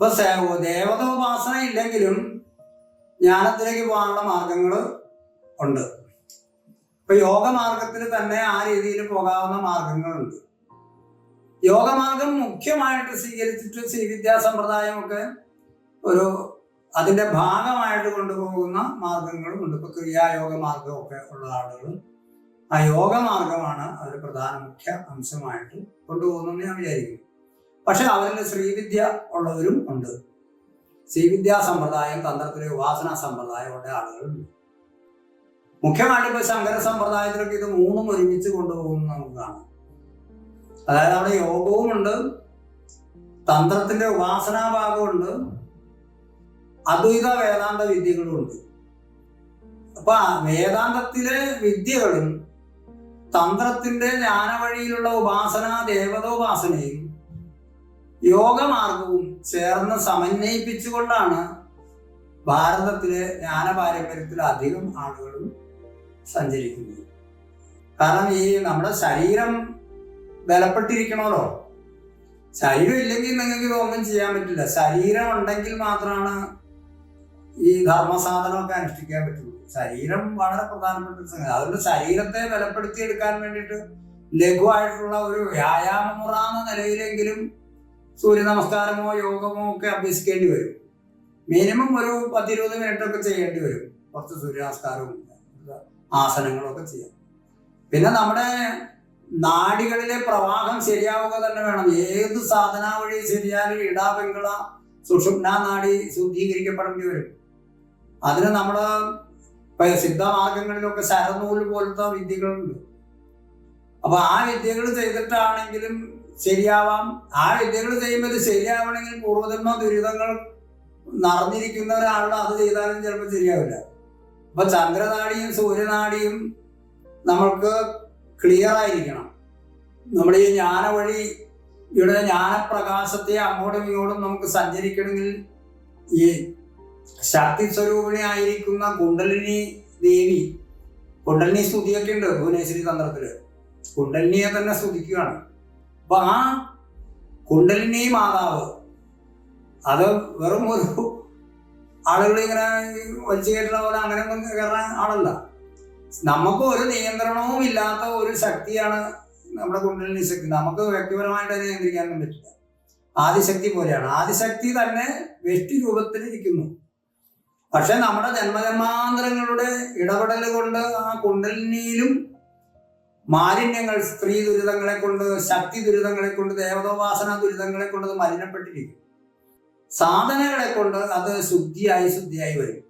ഇപ്പൊ സേവോ ദേവത ഉപാസന ഇല്ലെങ്കിലും ജ്ഞാനത്തിലേക്ക് പോകാനുള്ള മാർഗങ്ങൾ ഉണ്ട്. ഇപ്പൊ യോഗമാർഗത്തിൽ തന്നെ ആ രീതിയിൽ പോകാവുന്ന മാർഗങ്ങളുണ്ട്. യോഗമാർഗം മുഖ്യമായിട്ട് സ്വീകരിച്ചിട്ട് ശ്രീവിദ്യാ സമ്പ്രദായമൊക്കെ ഒരു അതിന്റെ ഭാഗമായിട്ട് കൊണ്ടുപോകുന്ന മാർഗങ്ങളും ഉണ്ട്. ഇപ്പൊ ക്രിയായോഗ മാർഗമൊക്കെ ഉള്ള ആളുകൾ ആ യോഗമാർഗമാണ് അവർ പ്രധാന മുഖ്യ അംശമായിട്ട് കൊണ്ടുപോകുന്നെന്ന് ഞാൻ വിചാരിക്കുന്നു. പക്ഷെ അവരിൽ ശ്രീവിദ്യ ഉള്ളവരും ഉണ്ട്. ശ്രീവിദ്യാ സമ്പ്രദായം തന്ത്രത്തിലെ ഉപാസന സമ്പ്രദായം ഉള്ള ആളുകളുണ്ട്. മുഖ്യമായിട്ട് ഇപ്പൊ ശങ്കര സമ്പ്രദായത്തിലൊക്കെ ഇത് മൂന്നും ഒരുമിച്ച് കൊണ്ടുപോകുന്നു നമുക്ക് കാണാം. അതായത് അവിടെ യോഗവും ഉണ്ട് തന്ത്രത്തിന്റെ ഉപാസനാ ഭാഗമുണ്ട് അദ്വൈത വേദാന്ത വിദ്യകളും ഉണ്ട്. അപ്പൊ വേദാന്തത്തിലെ വിദ്യകളും തന്ത്രത്തിന്റെ ജ്ഞാനവഴിയിലുള്ള ഉപാസന ദേവതോപാസനയും യോഗമാർഗവും ചേർന്ന് സമന്വയിപ്പിച്ചുകൊണ്ടാണ് ഭാരതത്തിലെ ജ്ഞാന പാരമ്പര്യത്തിൽ അധികം ആളുകളും സഞ്ചരിക്കുന്നത്. കാരണം ഈ നമ്മുടെ ശരീരം ബലപ്പെട്ടിരിക്കണമല്ലോ. ശരീരം ഇല്ലെങ്കിൽ നിങ്ങൾക്ക് ഇതൊന്നും ചെയ്യാൻ പറ്റില്ല. ശരീരം ഉണ്ടെങ്കിൽ മാത്രമാണ് ഈ ധർമ്മസാധനമൊക്കെ അനുഷ്ഠിക്കാൻ പറ്റുള്ളൂ. ശരീരം വളരെ പ്രധാനപ്പെട്ട ഒരു സംഗതി. അതുകൊണ്ട് ശരീരത്തെ ബലപ്പെടുത്തിയെടുക്കാൻ വേണ്ടിയിട്ട് ലഘുവായിട്ടുള്ള ഒരു വ്യായാമമുറ എന്ന നിലയിലെങ്കിലും സൂര്യ നമസ്കാരമോ യോഗമോ ഒക്കെ അഭ്യസിക്കേണ്ടി വരും. മിനിമം ഒരു പത്തിരുപത് മിനിറ്റ് ഒക്കെ ചെയ്യേണ്ടി വരും. കുറച്ച് സൂര്യ നമസ്കാരവും ആസനങ്ങളൊക്കെ ചെയ്യാം പിന്നെ നമ്മുടെ നാടികളിലെ പ്രവാഹം ശരിയാവുക തന്നെ വേണം. ഏത് സാധന വഴി ശരിയായാലും ഇടാ പെങ്കള സുഷുപ്ന നാടി ശുദ്ധീകരിക്കപ്പെടേണ്ടി വരും. അതിന് നമ്മുടെ സിദ്ധമാർഗങ്ങളിലൊക്കെ ശരനൂൽ പോലത്തെ വിദ്യകളുണ്ട്. അപ്പൊ ആ വിദ്യകൾ ചെയ്തിട്ടാണെങ്കിലും ശരിയാവാം. ആ വിദ്യകൾ ചെയ്യുമ്പോൾ ഇത് ശരിയാവണമെങ്കിൽ പൂർവജന്മ ദുരിതങ്ങൾ നിറഞ്ഞിരിക്കുന്ന ഒരാളുടെ അത് ചെയ്താലും ചിലപ്പോൾ ശരിയാവില്ല. അപ്പൊ ചന്ദ്രനാടിയും സൂര്യനാടിയും നമ്മൾക്ക് ക്ലിയർ ആയിരിക്കണം. നമ്മുടെ ഈ ജ്ഞാന വഴി ഇവിടെ ജ്ഞാനപ്രകാശത്തെ അങ്ങോട്ടും ഇങ്ങോട്ടും നമുക്ക് സഞ്ചരിക്കണമെങ്കിൽ ഈ ശക്തി സ്വരൂപിണി ആയിരിക്കുന്ന കുണ്ടലിനി ദേവി കുണ്ടലിനി സ്തുതിയൊക്കെ ഉണ്ട് ഭുവനേശ്വരി തന്ത്രത്തിൽ. കുണ്ടലിനിയെ തന്നെ സ്തുതിക്കുകയാണ്. അപ്പൊ ആ കുണ്ടലിനി മാതാവ് അത് വെറും ഒരു ആളുകൾ ഇങ്ങനെ വലിച്ചു കയറ്റുന്ന പോലെ അങ്ങനെ ഒന്നും കയറാൻ ആളല്ല. നമുക്ക് ഒരു നിയന്ത്രണവും ഇല്ലാത്ത ഒരു ശക്തിയാണ് നമ്മുടെ കുണ്ടലിനി ശക്തി നമുക്ക് വ്യക്തിപരമായിട്ട് അതിനെ നിയന്ത്രിക്കാനൊന്നും പറ്റില്ല. ആദിശക്തി പോലെയാണ്. ആദിശക്തി തന്നെ വ്യഷ്ടി രൂപത്തിൽ ഇരിക്കുന്നു. പക്ഷെ നമ്മുടെ ജന്മജന്മാന്തരങ്ങളുടെ ഇടപെടൽ കൊണ്ട് ആ കുണ്ടലിനിയിലും മാലിന്യങ്ങൾ സ്ത്രീ ദുരിതങ്ങളെ കൊണ്ട് ശക്തി ദുരിതങ്ങളെ കൊണ്ട് ദേവതോപാസന ദുരിതങ്ങളെ കൊണ്ട് മലിനപ്പെട്ടിരിക്കും. സാധനങ്ങളെ കൊണ്ട് അത് ശുദ്ധിയായി ശുദ്ധിയായി വരും.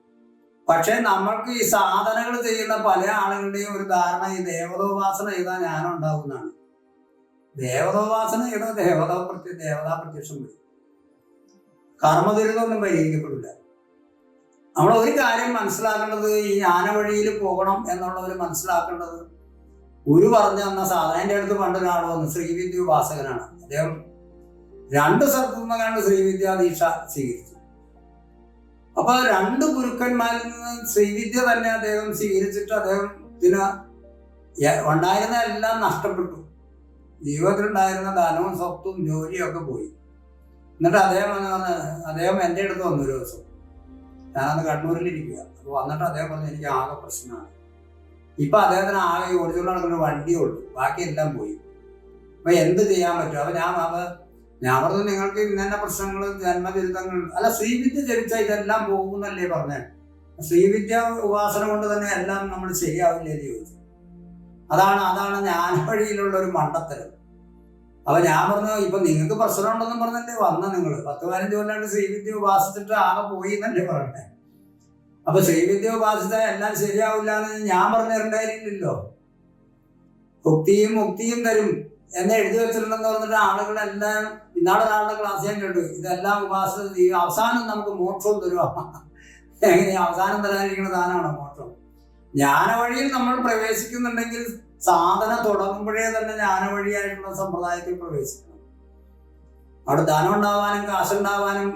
പക്ഷെ നമ്മൾക്ക് ഈ സാധനകൾ ചെയ്യുന്ന പല ആളുകളുടെയും ഒരു ധാരണ ഈ ദേവതോപാസന ചെയ്താൽ ഞാനുണ്ടാവുന്നതാണ്. ദേവതോപാസന ചെയ്താൽ ദേവത പ്രത്യ ദേവതാ പ്രത്യക്ഷം വരും. കർമ്മദുരിതമൊന്നും പരിഹരിക്കപ്പെടില്ല. നമ്മൾ ഒരു കാര്യം മനസ്സിലാക്കേണ്ടത് ഈ ജ്ഞാന വഴിയിൽ പോകണം എന്നുള്ളവർ മനസ്സിലാക്കേണ്ടത് ഗുരു പറഞ്ഞു തന്ന സാധനം അടുത്ത് പണ്ട് ഒരാൾ വന്നു ശ്രീവിദ്യ ഉപാസകനാണ്. അദ്ദേഹം രണ്ട് സ്ഥലത്തു നിന്ന് കണ്ട് ശ്രീവിദ്യ ദീക്ഷ സ്വീകരിച്ചു. അപ്പൊ രണ്ട് ഗുരുക്കന്മാരിൽ നിന്ന് ശ്രീവിദ്യ തന്നെ അദ്ദേഹം സ്വീകരിച്ചിട്ട് അദ്ദേഹം ഇതിന് ഉണ്ടായിരുന്ന എല്ലാം നഷ്ടപ്പെട്ടു. ജീവിതത്തിലുണ്ടായിരുന്ന ധനവും സ്വത്തും ജോലിയും ഒക്കെ പോയി. എന്നിട്ട് അദ്ദേഹം അദ്ദേഹം എന്റെ അടുത്ത് വന്നു ഒരു ദിവസം. ഞാനന്ന് കണ്ണൂരിലിരിക്കുക അപ്പോൾ വന്നിട്ട് അദ്ദേഹം പറഞ്ഞു എനിക്ക് ആകെ പ്രശ്നമാണ്. ഇപ്പൊ അദ്ദേഹത്തിന് ആകെ ഓടിച്ചുകൊണ്ട് നടക്കുന്ന വണ്ടിയേ ഉള്ളൂ. ബാക്കി എല്ലാം പോയി. അപ്പൊ എന്ത് ചെയ്യാൻ പറ്റും? അപ്പൊ ഞാൻ അത് ഞാൻ പറഞ്ഞു നിങ്ങൾക്ക് ഇന്ന പ്രശ്നങ്ങൾ ജന്മചരിതങ്ങൾ അല്ല ശ്രീവിദ്യ ജപിച്ചാൽ ഇതെല്ലാം പോകുന്നല്ലേ പറഞ്ഞേ? ശ്രീവിദ്യ ഉപാസന കൊണ്ട് തന്നെ എല്ലാം നമ്മൾ ശരിയാവില്ലേ? എന്ന് ചോദിച്ചു. അതാണ് അതാണ് ഞാൻ വഴിയിലുള്ള ഒരു മണ്ടത്തരം. അപ്പൊ ഞാൻ പറഞ്ഞു ഇപ്പൊ നിങ്ങൾക്ക് പ്രശ്നമുണ്ടെന്നും പറഞ്ഞല്ലേ വന്ന നിങ്ങൾ പത്ത് പതിനഞ്ച് കൊല്ലാണ്ട് ശ്രീവിദ്യ ഉപാസിച്ചിട്ട് ആകെ പോയി എന്നല്ലേ പറഞ്ഞേ? അപ്പൊ ശ്രീവിദ്യ ഉപാസിത എല്ലാം ശരിയാവില്ല എന്ന് ഞാൻ പറഞ്ഞിട്ടുണ്ടായിരുന്നില്ലല്ലോ മുക്തിയും മുക്തിയും തരും എന്ന് എഴുതി വെച്ചിട്ടുണ്ടെന്ന് പറഞ്ഞിട്ട് ആളുകളെല്ലാം ഇന്നാളെ ഒരാളുടെ ക്ലാസ് ഞാൻ ഇതെല്ലാം ഉപാസന ചെയ്യും അവസാനം നമുക്ക് മോക്ഷവും തരും എങ്ങനെ അവസാനം തരാനിരിക്കുന്ന സാധനമാണോ മോക്ഷം? ജ്ഞാനവഴിയിൽ നമ്മൾ പ്രവേശിക്കുന്നുണ്ടെങ്കിൽ സാധന തുടങ്ങുമ്പോഴേ തന്നെ ജ്ഞാന വഴിയായിട്ടുള്ള സമ്പ്രദായത്തിൽ പ്രവേശിക്കണം. അവിടെ ധനം ഉണ്ടാവാനും കാശുണ്ടാവാനും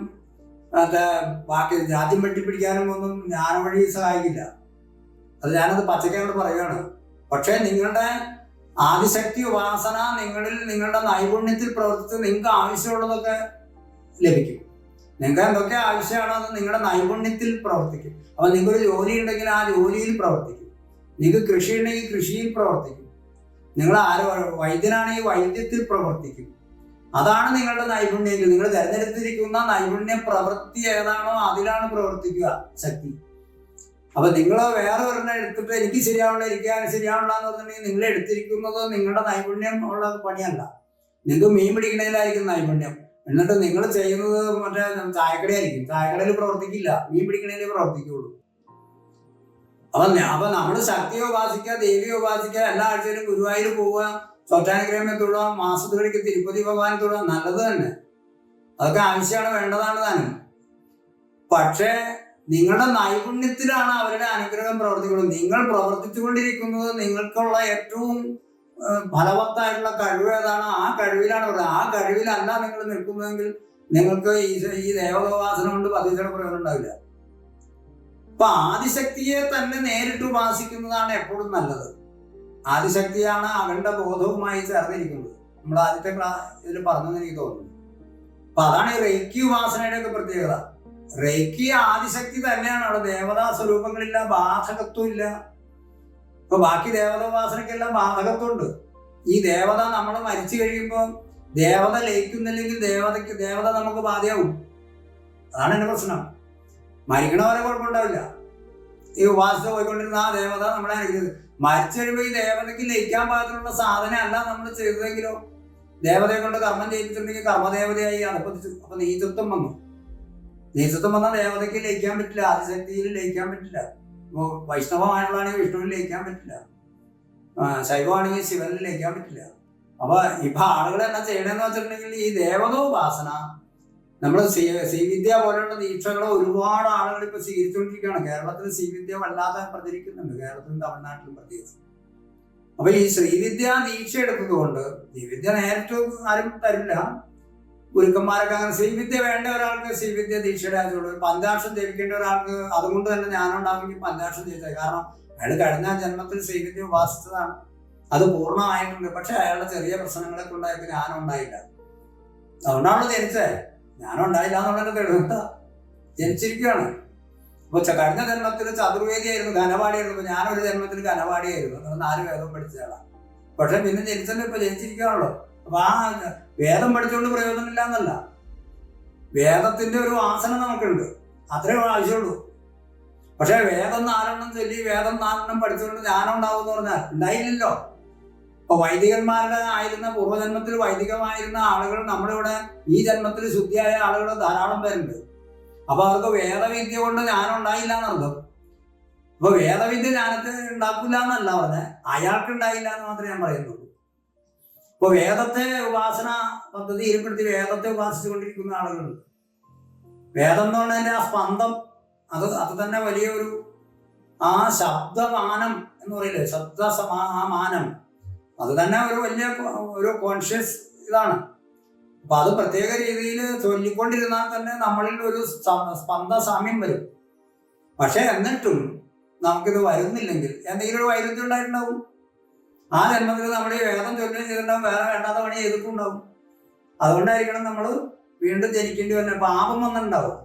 മറ്റേ ബാക്കി രാജ്യം വെട്ടിപ്പിടിക്കാനും ഒന്നും ഞാൻ വഴി സഹായിക്കില്ല. അത് ഞാനത് പച്ചക്കയോട് പറയുകയാണ് പക്ഷേ നിങ്ങളുടെ ആദിശക്തി ഉപാസന നിങ്ങളിൽ നിങ്ങളുടെ നൈപുണ്യത്തിൽ പ്രവർത്തിച്ച് നിങ്ങൾക്ക് ആവശ്യമുള്ളതൊക്കെ ലഭിക്കും. നിങ്ങൾക്ക് എന്തൊക്കെ ആവശ്യമാണോ അത് നിങ്ങളുടെ നൈപുണ്യത്തിൽ പ്രവർത്തിക്കും. അപ്പൊ നിങ്ങൾക്കൊരു ജോലി ഉണ്ടെങ്കിൽ ആ ജോലിയിൽ പ്രവർത്തിക്കും. നിങ്ങൾക്ക് കൃഷി ഉണ്ടെങ്കിൽ കൃഷിയിൽ പ്രവർത്തിക്കും. നിങ്ങൾ ആരോ വൈദ്യനാണെങ്കിൽ വൈദ്യത്തിൽ പ്രവർത്തിക്കും. അതാണ് നിങ്ങളുടെ നൈപുണ്യം. നിങ്ങൾ തിരഞ്ഞെടുത്തിരിക്കുന്ന നൈപുണ്യ പ്രവൃത്തി ഏതാണോ അതിലാണ് പ്രവർത്തിക്കുക ശക്തി. അപ്പൊ നിങ്ങൾ വേറെ ഒരെണ്ണം എടുത്തിട്ട് എനിക്ക് ശരിയാവുള്ള ഇരിക്കാൻ ശരിയാവുള്ള എന്ന് നിങ്ങൾ എടുത്തിരിക്കുന്നത് നിങ്ങളുടെ നൈപുണ്യം ഉള്ള പണിയല്ല. നിങ്ങൾക്ക് മീൻ പിടിക്കണതിലായിരിക്കും നൈപുണ്യം. എന്നിട്ട് നിങ്ങൾ ചെയ്യുന്നത് മറ്റേ ചായക്കടയായിരിക്കും. ചായക്കടയിൽ പ്രവർത്തിക്കില്ല. മീൻ പിടിക്കണേലേ പ്രവർത്തിക്കുള്ളൂ. അപ്പൊ അപ്പൊ നമ്മൾ ശക്തിയെ ഉപാസിക്കുക ദേവിയെ ഉപാസിക്കുക എല്ലാ ആഴ്ചയിലും ഗുരുവായൂർ പോവുക ചോറ്റാനുഗ്രഹമേ തൊഴുക മാസത്തിലേക്ക് തിരുപ്പതി ഭഗവാനെ തൊഴുക നല്ലത് തന്നെ. അതൊക്കെ ആവശ്യമാണ് വേണ്ടതാണ് താനും. പക്ഷേ നിങ്ങളുടെ നൈപുണ്യത്തിലാണ് അവരുടെ അനുഗ്രഹം പ്രവർത്തിക്കുന്നത്. നിങ്ങൾ പ്രവർത്തിച്ചുകൊണ്ടിരിക്കുന്നത് നിങ്ങൾക്കുള്ള ഏറ്റവും ഫലവത്തായിട്ടുള്ള കഴിവ് ഏതാണ്? ആ കഴിവിലാണ് പറയുന്നത്. ആ കഴിവിലല്ല നിങ്ങൾ നിൽക്കുന്നതെങ്കിൽ നിങ്ങൾക്ക് ഈ ഈ ദേവതോപാസന കൊണ്ട് പതിച്ചയുടെ പ്രയോജനം ഉണ്ടാവില്ല. അപ്പൊ ആദിശക്തിയെ തന്നെ നേരിട്ട് ഉപാസിക്കുന്നതാണ് എപ്പോഴും നല്ലത്. ആദിശക്തിയാണ് അവന്റെ ബോധവുമായി ചേർന്നിരിക്കുന്നത്. നമ്മൾ ആദ്യത്തെ ഇതിൽ പറഞ്ഞെന്ന് എനിക്ക് തോന്നുന്നു. അപ്പൊ അതാണ് ഈ റേക്കി ഉപാസനയുടെ ഒക്കെ പ്രത്യേകത. റേക്കി ആദിശക്തി തന്നെയാണ്. അവിടെ ദേവതാ സ്വരൂപങ്ങളില്ല ബാധകത്വം ഇല്ല. ഇപ്പൊ ബാക്കി ദേവതോപാസനക്കെല്ലാം ബാധകത്വമുണ്ട് ഈ ദേവത നമ്മൾ മരിച്ചു കഴിയുമ്പോൾ ദേവത ലയിക്കുന്നില്ലെങ്കിൽ ദേവതയ്ക്ക് ദേവത നമുക്ക് ബാധയാവും. അതാണ് എന്റെ പ്രശ്നം. മരിക്കണവരെ കുഴപ്പമുണ്ടാവില്ല. ഈ ഉപാസന പോയിക്കൊണ്ടിരുന്ന ആ ദേവത നമ്മളെ അനുഗ്രഹിച്ചത് മരിച്ചു കഴിയുമ്പോൾ ഈ ദേവതയ്ക്ക് ലയിക്കാൻ പാകത്തിലുള്ള സാധനം അല്ല നമ്മൾ ചെയ്തതെങ്കിലോ? ദേവതയെ കൊണ്ട് കർമ്മം ചെയ്തിട്ടുണ്ടെങ്കിൽ കർമ്മദേവതയായി അനുഭവിച്ചു അപ്പൊ നീചത്വം വന്നു. നീചത്വം വന്ന ദേവതയ്ക്ക് ലയിക്കാൻ പറ്റില്ല. ആദിശക്തിയിൽ ലയിക്കാൻ പറ്റില്ല. ഇപ്പൊ വൈഷ്ണവമായിട്ടുള്ളതാണെങ്കിൽ വിഷ്ണുവിൽ ലയിക്കാൻ പറ്റില്ല. ശൈവമാണെങ്കിൽ ശിവനിൽ ലയിക്കാൻ പറ്റില്ല. അപ്പൊ ഇപ്പൊ ആളുകൾ എന്നാ ചെയ്യണമെന്ന് വെച്ചിട്ടുണ്ടെങ്കിൽ ഈ ദേവതോപാസന നമ്മൾ വിദ്യ പോലെയുള്ള ദീക്ഷകൾ ഒരുപാട് ആളുകൾ ഇപ്പൊ സ്വീകരിച്ചുകൊണ്ടിരിക്കുകയാണ് കേരളത്തിൽ സി വിദ്യ വല്ലാതെ പ്രചരിക്കുന്നുണ്ട്. കേരളത്തിലും തമിഴ്നാട്ടിലും പ്രത്യേകിച്ച്. അപ്പൊ ഈ ശ്രീവിദ്യ ദീക്ഷ എടുത്തതുകൊണ്ട് ശ്രീവിദ്യ നേരിട്ട് ആരും തരില്ല. ഗുരുക്കന്മാരൊക്കെ അങ്ങനെ ശ്രീവിദ്യ വേണ്ട ഒരാൾക്ക് ശ്രീവിദ്യ ദീക്ഷയുടെ ആവശ്യമുള്ളൂ പഞ്ചാക്ഷം ജപിക്കേണ്ട ഒരാൾക്ക് അതുകൊണ്ട് തന്നെ ഞാനുണ്ടാവുമെങ്കിൽ പഞ്ചാക്ഷം ജയിച്ചത് കാരണം അയാൾ കഴിഞ്ഞ ജന്മത്തിൽ ശ്രീവിദ്യ ഉപാസിച്ചതാണ്. അത് പൂർണമായിട്ടുണ്ട്. പക്ഷെ അയാളുടെ ചെറിയ പ്രശ്നങ്ങളൊക്കെ ഉണ്ടായപ്പോൾ ഞാനുണ്ടായില്ല. അതുകൊണ്ടാണ് ജനിച്ചത്. ജ്ഞാനം ഉണ്ടായില്ല എന്നുള്ളതിന്റെ തെളിവെന്താ ജനിച്ചിരിക്കുകയാണ്. അപ്പൊ കഴിഞ്ഞ ജന്മത്തിൽ ചതുർവേദിയായിരുന്നു ഘനപാടിയായിരുന്നു ഇപ്പൊ ഞാനൊരു ജന്മത്തിൽ ഘനപാടിയായിരുന്നു നാല് വേദം പഠിച്ചതാണ് പക്ഷെ പിന്നെ ജനിച്ചല്ലോ ഇപ്പൊ ജനിച്ചിരിക്കുകയാണല്ലോ. അപ്പൊ ആ വേദം പഠിച്ചുകൊണ്ട് പ്രയോജനമില്ല എന്നല്ല വേദത്തിന്റെ ഒരു വാസന നമുക്കുണ്ട്. അത്രേ ആവശ്യമുള്ളൂ. പക്ഷെ വേദം നാലെണ്ണം ചൊല്ലി വേദം നാലെണ്ണം പഠിച്ചുകൊണ്ട് ജ്ഞാനം ഉണ്ടാവും എന്ന് പറഞ്ഞാൽ ഉണ്ടായില്ലല്ലോ. ഇപ്പൊ വൈദികന്മാരുടെ ആയിരുന്ന പൂർവജന്മത്തിൽ വൈദികമായിരുന്ന ആളുകൾ നമ്മുടെ ഇവിടെ ഈ ജന്മത്തിൽ ശുദ്ധിയായ ആളുകൾ ധാരാളം പേരുണ്ട്. അപ്പൊ അവർക്ക് വേദവിദ്യ കൊണ്ട് ജ്ഞാനം ഉണ്ടായില്ല എന്നർത്ഥം. അപ്പൊ വേദവിദ്യ ജ്ഞാനത്തെ ഉണ്ടാക്കില്ല എന്നല്ല പറഞ്ഞത് അയാൾക്ക് ഉണ്ടായില്ല എന്ന് മാത്രമേ ഞാൻ പറയുന്നുള്ളൂ. ഇപ്പൊ വേദത്തെ ഉപാസന പദ്ധതി ഏർപ്പെടുത്തി വേദത്തെ ഉപാസിച്ചുകൊണ്ടിരിക്കുന്ന ആളുകളുണ്ട് വേദം എന്ന് പറഞ്ഞതിന്റെ ആ സ്പന്ദം അത് അത് തന്നെ വലിയൊരു ആ ശബ്ദമാനം എന്ന് പറയില്ലേ? ശബ്ദ സമാ ആ മാനം. അത് തന്നെ ഒരു വലിയ ഒരു കോൺഷ്യസ് ഇതാണ്. അപ്പൊ അത് പ്രത്യേക രീതിയിൽ ചൊല്ലിക്കൊണ്ടിരുന്നാൽ തന്നെ നമ്മളിൽ ഒരു സ്പന്ദ സാമ്യം വരും. പക്ഷെ എന്നിട്ടും നമുക്കിത് വരുന്നില്ലെങ്കിൽ എന്തെങ്കിലും ഒരു വൈരുദ്ധ്യം ഉണ്ടായിട്ടുണ്ടാവും. ആ ജന്മത്തിൽ നമ്മൾ ഈ വേദം ചൊല്ലുകയും ചെയ്തിട്ടുണ്ടാവും വേറെ വേണ്ടാത്ത പണി ചെയ്തിട്ടുണ്ടാവും. അതുകൊണ്ടായിരിക്കണം നമ്മൾ വീണ്ടും ജനിക്കേണ്ടി വരുന്നത്. പാപം വന്നിട്ടുണ്ടാവും.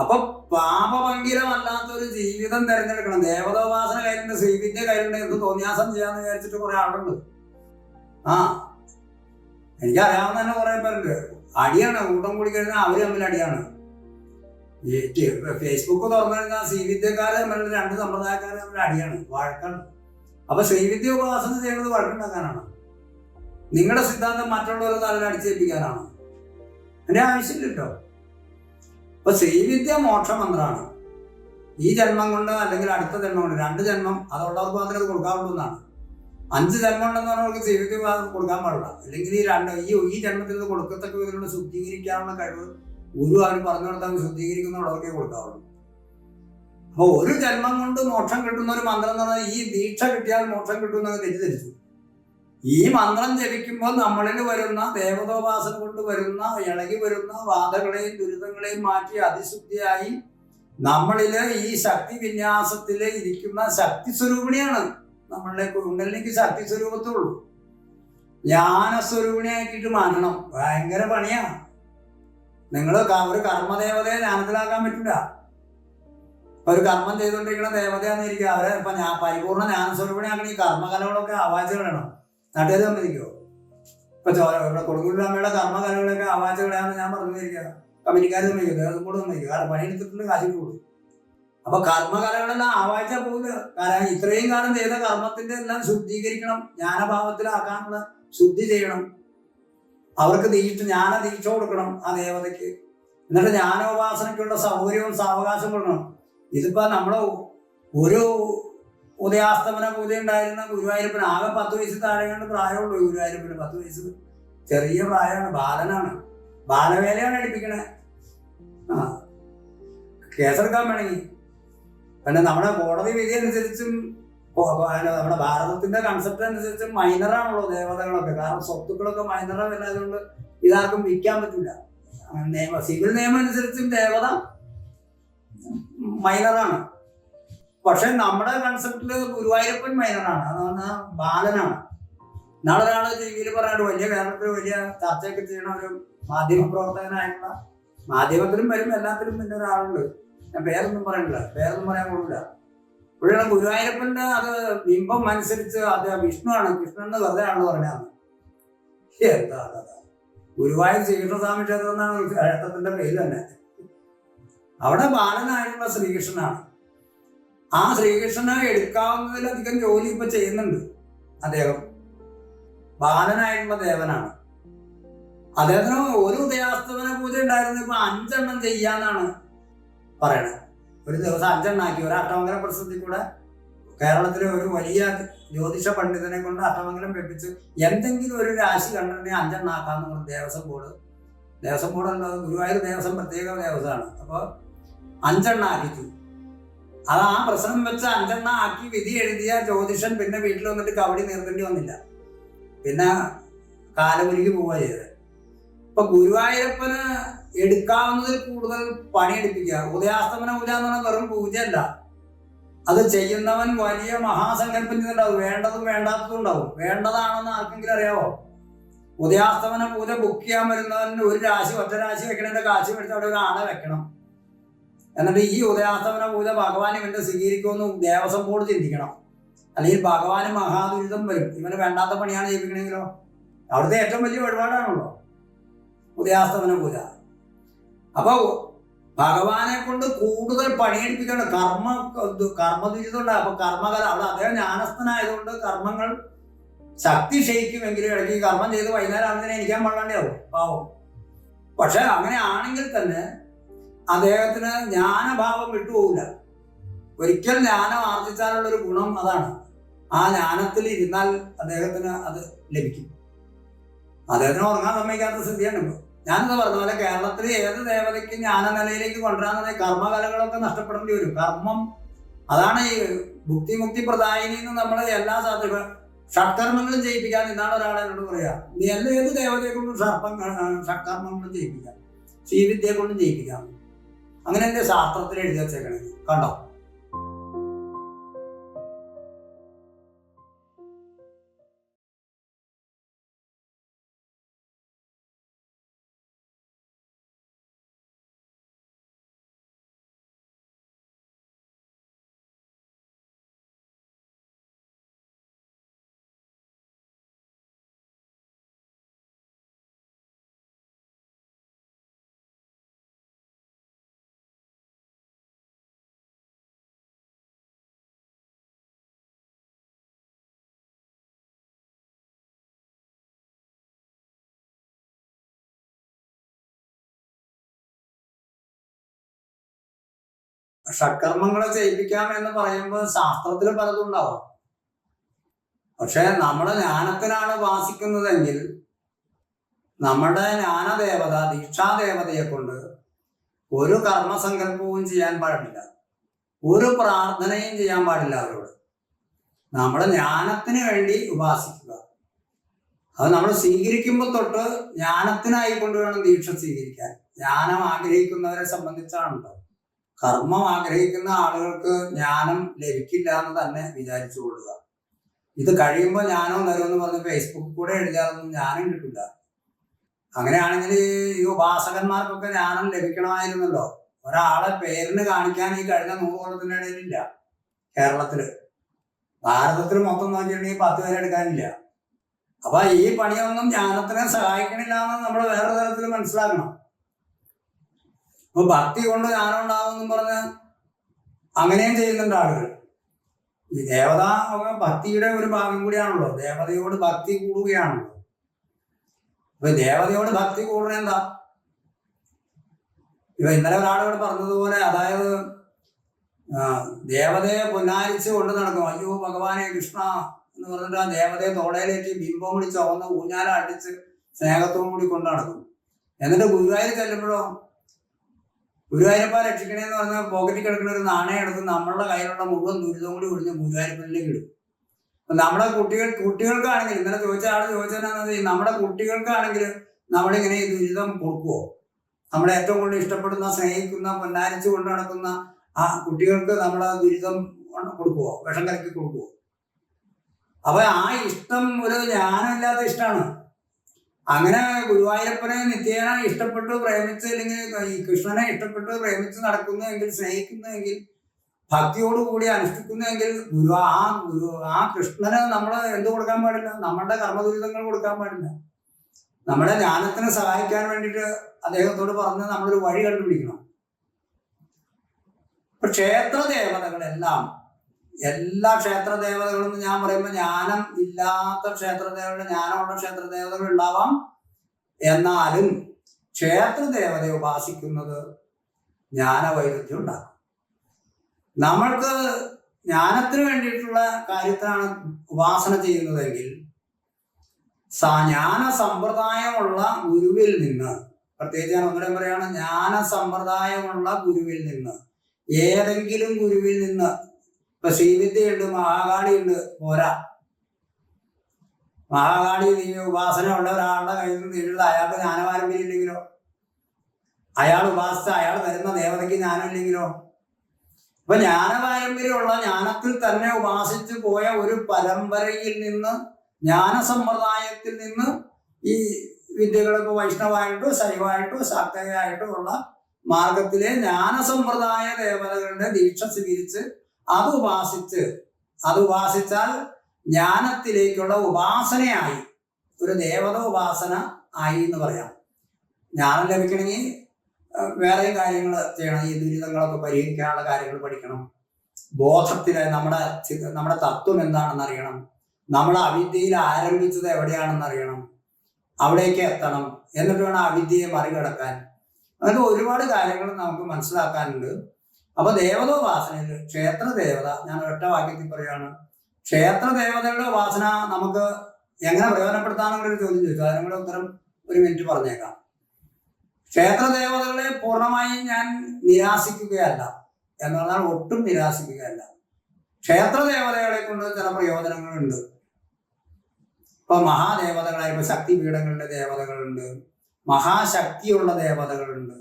അപ്പൊ പാപഭംഗിരമല്ലാത്ത ഒരു ജീവിതം തിരഞ്ഞെടുക്കണം. ദേവതോപാസന കയ്യിലുണ്ട് ശ്രീവിദ്യ കയ്യിലുണ്ട് എന്ത് തോന്നിയാസം ചെയ്യാന്ന് വിചാരിച്ചിട്ട് കുറെ ആളുണ്ട്. ആ എനിക്കറിയാവുന്ന തന്നെ കുറെ പേരുണ്ട്. അടിയാണ് കൂട്ടം കൂടി കഴിഞ്ഞാൽ അവർ തമ്മിൽ അടിയാണ്. ഫേസ്ബുക്ക് തുറന്നു കഴിഞ്ഞാൽ ശ്രീവിദ്യക്കാരെ തമ്മിൽ രണ്ട് സമ്പ്രദായക്കാരെ തമ്മിൽ അടിയാണ് വഴക്കാണ്. അപ്പൊ ശ്രീവിദ്യ ഉപാസന ചെയ്യുന്നത് വഴക്കുണ്ടാക്കാനാണ്. നിങ്ങളുടെ സിദ്ധാന്തം മറ്റുള്ളവരെ തലയിൽ അടിച്ചേൽപ്പിക്കാനാണ്. അതിന്റെ ആവശ്യമില്ലല്ലോ. അപ്പൊ ശ്രീവിദ്യ മോക്ഷമന്ത്രമാണ് ഈ ജന്മം കൊണ്ട് അല്ലെങ്കിൽ അടുത്ത ജന്മം കൊണ്ട് രണ്ട് ജന്മം അതുള്ളവർക്ക് മാത്രമേ അത് കൊടുക്കാറുള്ളൂ എന്നാണ്. അഞ്ച് ജന്മം ഉണ്ടെന്ന് പറഞ്ഞവർക്ക് ശ്രീവിദ്യ കൊടുക്കാൻ പാടില്ല. അല്ലെങ്കിൽ ഈ രണ്ട് ഈ ഈ ജന്മത്തിൽ ഇത് കൊടുക്കത്തക്ക വിധത്തിലുള്ള ശുദ്ധീകരിക്കാനുള്ള കഴിവ് ഗുരു അവർ പറഞ്ഞു കൊടുത്താൽ ശുദ്ധീകരിക്കുന്നുള്ളവർക്കേ കൊടുക്കാവുള്ളൂ. അപ്പോൾ ഒരു ജന്മം കൊണ്ട് മോക്ഷം കിട്ടുന്ന ഒരു മന്ത്രം എന്ന് പറഞ്ഞാൽ ഈ ദീക്ഷ കിട്ടിയാൽ മോക്ഷം കിട്ടുമെന്നൊക്കെ തെറ്റിദ്ധരിച്ചു. ഈ മന്ത്രം ജപിക്കുമ്പോൾ നമ്മളിൽ വരുന്ന ദേവതോപാസന കൊണ്ട് വരുന്ന ഇളകി വരുന്ന ബാധകളെയും ദുരിതങ്ങളെയും മാറ്റി അതിശുദ്ധിയായി നമ്മളിൽ ഈ ശക്തി വിന്യാസത്തിൽ ഇരിക്കുന്ന ശക്തി സ്വരൂപിണിയാണ്. നമ്മളുടെ കുണ്ടലിലേക്ക് ശക്തി സ്വരൂപത്തുള്ളൂ. ജ്ഞാന സ്വരൂപിണിയാക്കിയിട്ട് മാറ്റണം. ഭയങ്കര പണിയാണ് നിങ്ങൾ ഒരു കർമ്മദേവതയെ ജ്ഞാനത്തിലാക്കാൻ പറ്റില്ല ഒരു കർമ്മം ചെയ്തുകൊണ്ടിരിക്കുന്ന ദേവതയാണെന്നിരിക്കുക അവരെ ഇപ്പൊ ഞാൻ പരിപൂർണ ഈ കർമ്മകലകളൊക്കെ ആവാച്ചുകളാണോ നാട്ടുകാർ സമ്മതിക്കോ ഇപ്പൊ കൊടുങ്ങല്ലമ്മയുടെ കർമ്മകലകളൊക്കെ ആവാച്ചുകളാണെന്ന് ഞാൻ പറഞ്ഞിരിക്കുക കമ്പനിക്കാർ സമ്മതിക്കും ദേവസ്വം കൂടെ സമ്മതിക്കും. കാരണം പണിയെടുത്തിട്ടുണ്ട് കാശി കൂടും അപ്പൊ കർമ്മകലകളെല്ലാം ആവാഴ്ച പോകില്ല കാരണം ഇത്രയും കാലം ചെയ്ത കർമ്മത്തിന്റെ എല്ലാം ശുദ്ധീകരിക്കണം ജ്ഞാനഭാവത്തിലാക്കാനുള്ള ശുദ്ധി ചെയ്യണം. അവർക്ക് ദീക്ഷ ജ്ഞാന ദീക്ഷ കൊടുക്കണം ആ ദേവതയ്ക്ക്. എന്നിട്ട് ജ്ഞാനോപാസനയ്ക്കുള്ള സൗകര്യവും സാവകാശം കൊടുക്കണം. ഇതിപ്പോ നമ്മളെ ഒരു ഉദയാസ്തമന പൂജ ഉണ്ടായിരുന്ന ഗുരുവായൂരപ്പൻ ആകെ പത്ത് വയസ്സ് താഴെയാണ് കണ്ട് പ്രായമുള്ളൂ ഗുരുവായൂരപ്പന് പത്ത് വയസ്സ്. ചെറിയ പ്രായമാണ് ബാലനാണ്. ബാലവേലയാണ് എടുപ്പിക്കണേ. ആ. കേസെടുക്കാൻ വേണമെങ്കിൽ. പിന്നെ നമ്മുടെ കോടതി വിധി അനുസരിച്ചും നമ്മുടെ ഭാരതത്തിന്റെ കൺസെപ്റ്റ് അനുസരിച്ചും മൈനറാണല്ലോ ദേവതകളൊക്കെ. കാരണം സ്വത്തുക്കളൊക്കെ മൈനറല്ലാതുകൊണ്ട് ഇതാർക്കും വിൽക്കാൻ പറ്റില്ല സിവിൽ നിയമം അനുസരിച്ചും ദേവത മൈനറാണ് പക്ഷെ നമ്മുടെ കൺസെപ്റ്റിൽ ഗുരുവായൂരപ്പൻ മൈനറാണ് അതാണ് ബാലനാണ്. നാളെ ഒരാൾ ടി വിയിൽ പറഞ്ഞിട്ട് വലിയ കേരളത്തിൽ വലിയ ചർച്ചയൊക്കെ ചെയ്യണ ഒരു മാധ്യമ പ്രവർത്തകനായിട്ടുള്ള മാധ്യമത്തിലും വരും എല്ലാത്തിലും പിന്നെ ഒരാളുണ്ട്. ഞാൻ പേരൊന്നും പറയണില്ല. പേരൊന്നും പറയാൻ കൊള്ളില്ല ഇവിടെയാണ് ഗുരുവായൂരപ്പന്റെ അത് ബിംബം അനുസരിച്ച് അത് വിഷ്ണുവാണ്. കൃഷ്ണൻ എന്ന് വെറുതെ ആണ് പറഞ്ഞത് ഗുരുവായൂർ ശ്രീകൃഷ്ണസ്വാമി ക്ഷേത്രം എന്നാണ് ക്ഷേത്രത്തിന്റെ പേര് തന്നെ. അവിടെ ബാലനായിട്ടുള്ള ശ്രീകൃഷ്ണനാണ്. ആ ശ്രീകൃഷ്ണനെ എടുക്കാവുന്നതിലധികം ജോലി ഇപ്പൊ ചെയ്യുന്നുണ്ട് അദ്ദേഹം. ബാലനായിട്ടുള്ള ദേവനാണ്. അദ്ദേഹത്തിന് ഒരു ഉദയാസ്തമന പൂജ ഉണ്ടായിരുന്നു. ഇപ്പൊ അഞ്ചെണ്ണം ചെയ്യാന്നാണ് പറയണത്. ഒരു ദിവസം അഞ്ചെണ്ണം ആക്കി. ഒരു അട്ടമംഗലം പ്രസിദ്ധി കൂടെ കേരളത്തിലെ ഒരു വലിയ ജ്യോതിഷ പണ്ഡിതനെ കൊണ്ട് അട്ടമംഗലം വെപ്പിച്ച് എന്തെങ്കിലും ഒരു രാശി കണ്ടിട്ടുണ്ടെങ്കിൽ അഞ്ചെണ്ണം ആക്കാന്ന് പറഞ്ഞു ദേവസ്വം ബോർഡ്. ദേവസ്വം ബോർഡ് ഗുരുവായൂർ ദേവസ്വം പ്രത്യേക ദേവസ്വമാണ്. അപ്പോൾ അഞ്ചെണ്ണം ആക്കിച്ചു. അത് ആ പ്രശ്നം വെച്ച് അഞ്ചെണ്ണ ആക്കി വിധി എഴുതിയ ജ്യോതിഷൻ പിന്നെ വീട്ടിൽ വന്നിട്ട് കവടി നിർത്തേണ്ടി വന്നില്ല. പിന്നെ കാലമുരുകി പോവുക ചെയ്തത്. ഇപ്പൊ ഗുരുവായൂരപ്പന് എടുക്കാവുന്നതിൽ കൂടുതൽ പണിയെടുപ്പിക്കുക. ഉദയാസ്തമന പൂജ എന്ന് പറഞ്ഞാൽ വെറും പൂജയല്ല. അത് ചെയ്യുന്നവൻ വലിയ മഹാസങ്കല്പം ചെയ്തിട്ടുണ്ടാവും വേണ്ടതും വേണ്ടാത്തതും ഉണ്ടാവും. വേണ്ടതാണെന്ന് ആർക്കെങ്കിലും അറിയാവോ? ഉദയാസ്തമന പൂജ ബുക്ക് ചെയ്യാൻ വരുന്നവന് ഒരു രാശി ഒറ്റ രാശി വെക്കണതിന്റെ കാശ് മേടിച്ച് അവിടെ ഒരു ആണ വെക്കണം. എന്നിട്ട് ഈ ഉദയാസ്തമന പൂജ ഭഗവാൻ ഇവന്റെ സ്വീകരിക്കുമെന്ന് ദേവസ്വം ബോർഡ് ചിന്തിക്കണം. അല്ലെങ്കിൽ ഭഗവാന് മഹാദുരിതം വരും. ഇവന് വേണ്ടാത്ത പണിയാണ് ചെയ്യിപ്പിക്കണമെങ്കിലോ അവിടുത്തെ ഏറ്റവും വലിയ വഴിപാടാണല്ലോ. ഉദയാസ്തമന പൂജ. അപ്പൊ ഭഗവാനെ കൊണ്ട് കൂടുതൽ പണിയെടുപ്പിക്കണം. കർമ്മ കർമ്മദുരിതമുണ്ട് അപ്പൊ കർമ്മകല അവിടെ അദ്ദേഹം ജ്ഞാനസ്ഥനായതുകൊണ്ട് കർമ്മങ്ങൾ ശക്തി ക്ഷയിക്കുമെങ്കിലും ഇടയ്ക്ക് കർമ്മം ചെയ്ത് വൈകുന്നേരം അങ്ങനെ എനിക്കാൻ പാടാണ്ടാവും പാവം. പക്ഷെ അങ്ങനെ ആണെങ്കിൽ തന്നെ അദ്ദേഹത്തിന് ജ്ഞാനഭാവം വിട്ടുപോകില്ല. ഒരിക്കൽ ജ്ഞാനം ആർജിച്ചാലുള്ള ഒരു ഗുണം അതാണ്. ആ ജ്ഞാനത്തിൽ ഇരുന്നാൽ അദ്ദേഹത്തിന് അത് ലഭിക്കും. അദ്ദേഹത്തിന് ഉറങ്ങാൻ സമ്മതിക്കാത്ത സ്ഥിതിയാണ് ഇപ്പൊ ഞാനെന്താ പറഞ്ഞ പോലെ കേരളത്തിൽ ഏത് ദേവതയ്ക്ക് ജ്ഞാന നിലയിലേക്ക് കൊണ്ടുവരാൻ കർമ്മകലകളൊക്കെ നഷ്ടപ്പെടേണ്ടി വരും. കർമ്മം അതാണ് ഈ ഭുക്തിമുക്തി പ്രദായിനി എന്ന് നമ്മൾ എല്ലാ സാധ്യത ഷഡ്കർമ്മങ്ങളും ചെയ്യിപ്പിക്കാൻ എന്നാണ് ഒരാൾ എന്നോട് പറയാ. നീ എല്ലാ ഏത് ദേവതയെ കൊണ്ടും ഷഡ്കർമ്മങ്ങളും ചെയ്യിപ്പിക്കാം. ശ്രീവിദ്യയെ കൊണ്ടും ചെയ്യിപ്പിക്കാം. അങ്ങനെ എന്റെ ശാസ്ത്രത്തിൽ എഴുതി വെച്ചേക്കണേ. കണ്ടോ? ഷഡ്കർമ്മങ്ങളെ ചെയ്യിപ്പിക്കാം എന്ന് പറയുമ്പോൾ ശാസ്ത്രത്തിൽ പലതും ഉണ്ടാവും. പക്ഷെ നമ്മുടെ ജ്ഞാനത്തിനാണ് വാസിക്കുന്നതെങ്കിൽ നമ്മുടെ ജ്ഞാനദേവത ദീക്ഷാദേവതയെ കൊണ്ട് ഒരു കർമ്മസങ്കല്പവും ചെയ്യാൻ പാടില്ല. ഒരു പ്രാർത്ഥനയും ചെയ്യാൻ പാടില്ല അവരോട്. നമ്മുടെ ജ്ഞാനത്തിന് വേണ്ടി ഉപാസിക്കുക. അത് നമ്മൾ സ്വീകരിക്കുമ്പോൾ തൊട്ട് ജ്ഞാനത്തിനായി കൊണ്ട് വേണം ദീക്ഷ സ്വീകരിക്കാൻ. ജ്ഞാനം ആഗ്രഹിക്കുന്നവരെ സംബന്ധിച്ചാണല്ലോ. കർമ്മം ആഗ്രഹിക്കുന്ന ആളുകൾക്ക് ജ്ഞാനം ലഭിക്കില്ല എന്ന് തന്നെ വിചാരിച്ചു കൊള്ളുക. ഇത് കഴിയുമ്പോൾ ജ്ഞാനം തരുമെന്ന് പറഞ്ഞ് ഫേസ്ബുക്കിൽ കൂടെ എഴുതിയാലൊന്നും ജ്ഞാനം കിട്ടില്ല അങ്ങനെയാണെങ്കിൽ ഈ ഉപാസകന്മാർക്കൊക്കെ ജ്ഞാനം ലഭിക്കണമായിരുന്നല്ലോ. ഒരാളെ പേരിന് കാണിക്കാൻ ഈ കഴിഞ്ഞ നൂറ് ഇടയിലില്ല കേരളത്തിൽ. ഭാരതത്തിൽ മൊത്തം നോക്കിയിട്ടുണ്ടെങ്കിൽ പത്ത് പേരെ എടുക്കാനില്ല. അപ്പൊ ഈ പണിയൊന്നും ജ്ഞാനത്തിനെ സഹായിക്കണില്ല എന്ന് നമ്മൾ വേറെ തരത്തിൽ മനസ്സിലാക്കണം. അപ്പൊ ഭക്തി കൊണ്ട് ജ്ഞാനം ഉണ്ടാകുമെന്നും പറഞ്ഞ് അങ്ങനെയും ചെയ്യുന്നുണ്ട് ആളുകൾ. ഈ ദേവത ഭക്തിയുടെ ഒരു ഭാഗം കൂടിയാണല്ലോ. ദേവതയോട് ഭക്തി കൂടുകയാണല്ലോ അപ്പൊ ദേവതയോട് ഭക്തി കൂടണ എന്താ? ഇവ ഇന്നലെ ഒരാളോട് പറഞ്ഞതുപോലെ അതായത് ദേവതയെ പൊന്നാരിച്ച് കൊണ്ട് നടക്കും. അയ്യോ ഭഗവാനെ കൃഷ്ണ എന്ന് പറഞ്ഞിട്ട് ആ ദേവതയെ തോടയിലേക്ക് ബിംബം വിളിച്ച് ചുവന്ന് ഊഞ്ഞാല അടിച്ച് സ്നേഹത്തോടു കൂടി കൊണ്ട് നടക്കും. എന്നിട്ട് ഗുരുവായൂർ ചെല്ലുമ്പോഴോ ഗുരുവായൂരപ്പ രക്ഷിക്കണേ എന്ന് പറഞ്ഞാൽ പോക്കറ്റിൽ കിടക്കുന്ന ഒരു നാണയം എടുത്ത് നമ്മളുടെ കയ്യിലുള്ള മുഴുവൻ ദുരിതവും കൂടി ഒഴിഞ്ഞ് ഗുരുവായൂരപ്പനിലേക്ക് ഇടും. അപ്പൊ നമ്മുടെ കുട്ടികൾ കുട്ടികൾക്കാണെങ്കിൽ ഇന്നലെ ചോദിച്ച ആൾ ചോദിച്ചാൽ നമ്മുടെ കുട്ടികൾക്കാണെങ്കിൽ നമ്മളിങ്ങനെ ഈ ദുരിതം കൊടുക്കുവോ? നമ്മളെ ഏറ്റവും കൂടുതൽ ഇഷ്ടപ്പെടുന്ന സ്നേഹിക്കുന്ന പൊന്നാരിച്ച് കൊണ്ട് നടക്കുന്ന ആ കുട്ടികൾക്ക് നമ്മൾ നമ്മളെ ദുരിതം കൊടുക്കുവോ? വിഷം കലക്കി കൊടുക്കുവോ? അപ്പൊ ആ ഇഷ്ടം ഒരു ജ്ഞാനമില്ലാത്ത ഇഷ്ടമാണ്. അങ്ങനെ ഗുരുവായൂരപ്പനെ നിത്യേന ഇഷ്ടപ്പെട്ട് പ്രേമിച്ച് അല്ലെങ്കിൽ ഈ കൃഷ്ണനെ ഇഷ്ടപ്പെട്ട് പ്രേമിച്ച് നടക്കുന്നു എങ്കിൽ സ്നേഹിക്കുന്നു എങ്കിൽ ഭക്തിയോടുകൂടി അനുഷ്ഠിക്കുന്നുവെങ്കിൽ ഗുരു ആ ഗുരു ആ കൃഷ്ണന് നമ്മൾ എന്ത് കൊടുക്കാൻ പാടില്ല? നമ്മളുടെ കർമ്മദുരിതങ്ങൾ കൊടുക്കാൻ പാടില്ല. നമ്മുടെ ജ്ഞാനത്തിന് സഹായിക്കാൻ വേണ്ടിയിട്ട് അദ്ദേഹത്തോട് പറഞ്ഞ് നമ്മളൊരു വഴി കണ്ടുപിടിക്കണം. ക്ഷേത്ര ദേവതകളെല്ലാം എല്ലാ ക്ഷേത്ര ദേവതകളും ഞാൻ പറയുമ്പോൾ ജ്ഞാനം ഇല്ലാത്ത ക്ഷേത്ര ദേവതകൾ ജ്ഞാനമുള്ള ക്ഷേത്ര ദേവതകൾ ഉണ്ടാവാം. എന്നാലും ക്ഷേത്ര ദേവതയെ ഉപാസിക്കുന്നത് ജ്ഞാനവൈരുദ്ധ്യം ഉണ്ടാക്കും. നമ്മൾക്ക് ജ്ഞാനത്തിന് വേണ്ടിയിട്ടുള്ള കാര്യത്തിലാണ് ഉപാസന ചെയ്യുന്നതെങ്കിൽ ജ്ഞാന സമ്പ്രദായമുള്ള ഗുരുവിൽ നിന്ന് പ്രത്യേകിച്ച് ഞാൻ ഒന്നുകൂടെ പറയാണ് ജ്ഞാന സമ്പ്രദായമുള്ള ഗുരുവിൽ നിന്ന് ഏതെങ്കിലും ഗുരുവിൽ നിന്ന് ഇപ്പൊ ശ്രീവിദ്യയുണ്ട് മഹാകാളിയുണ്ട് പോരാ. മഹാകാളി ദൈവ ഉപാസന ഉള്ള ഒരാളുടെ കയ്യിൽ നിന്ന് നേരിടുന്നത് അയാൾക്ക് ജ്ഞാനപാരമ്പര്യം ഇല്ലെങ്കിലോ അയാൾ ഉപാസിച്ച അയാൾ തരുന്ന ദേവതയ്ക്ക് ജ്ഞാനമില്ലെങ്കിലോ? അപ്പൊ ജ്ഞാനപാരമ്പര്യമുള്ള ജ്ഞാനത്തിൽ തന്നെ ഉപാസിച്ചു പോയ ഒരു പരമ്പരയിൽ നിന്ന് ജ്ഞാന സമ്പ്രദായത്തിൽ നിന്ന് ഈ വിദ്യകളൊക്കെ വൈഷ്ണവായിട്ടോ ശൈവായിട്ടോ ശാക്തയായിട്ടോ ഉള്ള മാർഗത്തിലെ ജ്ഞാന സമ്പ്രദായ ദേവതകളുടെ ദീക്ഷ സ്വീകരിച്ച് അത് ഉപാസിച്ച് അത് ഉപാസിച്ചാൽ ജ്ഞാനത്തിലേക്കുള്ള ഉപാസനയായി ഒരു ദേവത ഉപാസന ആയി എന്ന് പറയാം. ജ്ഞാനം ലഭിക്കണമെങ്കിൽ വേറെയും കാര്യങ്ങൾ ചെയ്യണം. ഈ ദുരിതങ്ങളൊക്കെ പരിഹരിക്കാനുള്ള കാര്യങ്ങൾ പഠിക്കണം. ബോധത്തിൽ നമ്മുടെ നമ്മുടെ തത്വം എന്താണെന്ന് അറിയണം. നമ്മൾ അവിദ്യയിൽ ആരംഭിച്ചത് എവിടെയാണെന്ന് അറിയണം. അവിടേക്ക് എത്തണം. എന്നിട്ട് വേണം അവിദ്യയെ മറികടക്കാൻ. അങ്ങനെ ഒരുപാട് കാര്യങ്ങൾ നമുക്ക് മനസ്സിലാക്കാനുണ്ട്. അപ്പൊ ദേവതോപാസനയിൽ ക്ഷേത്ര ദേവത ഞാൻ ഒറ്റ വാക്യത്തിൽ പറയുകയാണ്. ക്ഷേത്ര ദേവതയുടെ ഉപാസന നമുക്ക് എങ്ങനെ പ്രയോജനപ്പെടുത്താമെന്നൊരു ചോദ്യം ചോദിച്ചു. അതിനുള്ള ഉത്തരം ഒരു മിനിറ്റ് പറഞ്ഞേക്കാം. ക്ഷേത്ര ദേവതകളെ പൂർണമായും ഞാൻ നിരാശിക്കുകയല്ല. എന്ന് പറഞ്ഞാൽ ഒട്ടും നിരാശിക്കുകയല്ല. ക്ഷേത്ര ദേവതകളെ കൊണ്ട് ചില പ്രയോജനങ്ങളുണ്ട്. ഇപ്പൊ മഹാദേവതകളായ ശക്തി ശക്തിപീഠങ്ങളുടെ ദേവതകളുണ്ട്. മഹാശക്തിയുള്ള ദേവതകളുണ്ട്.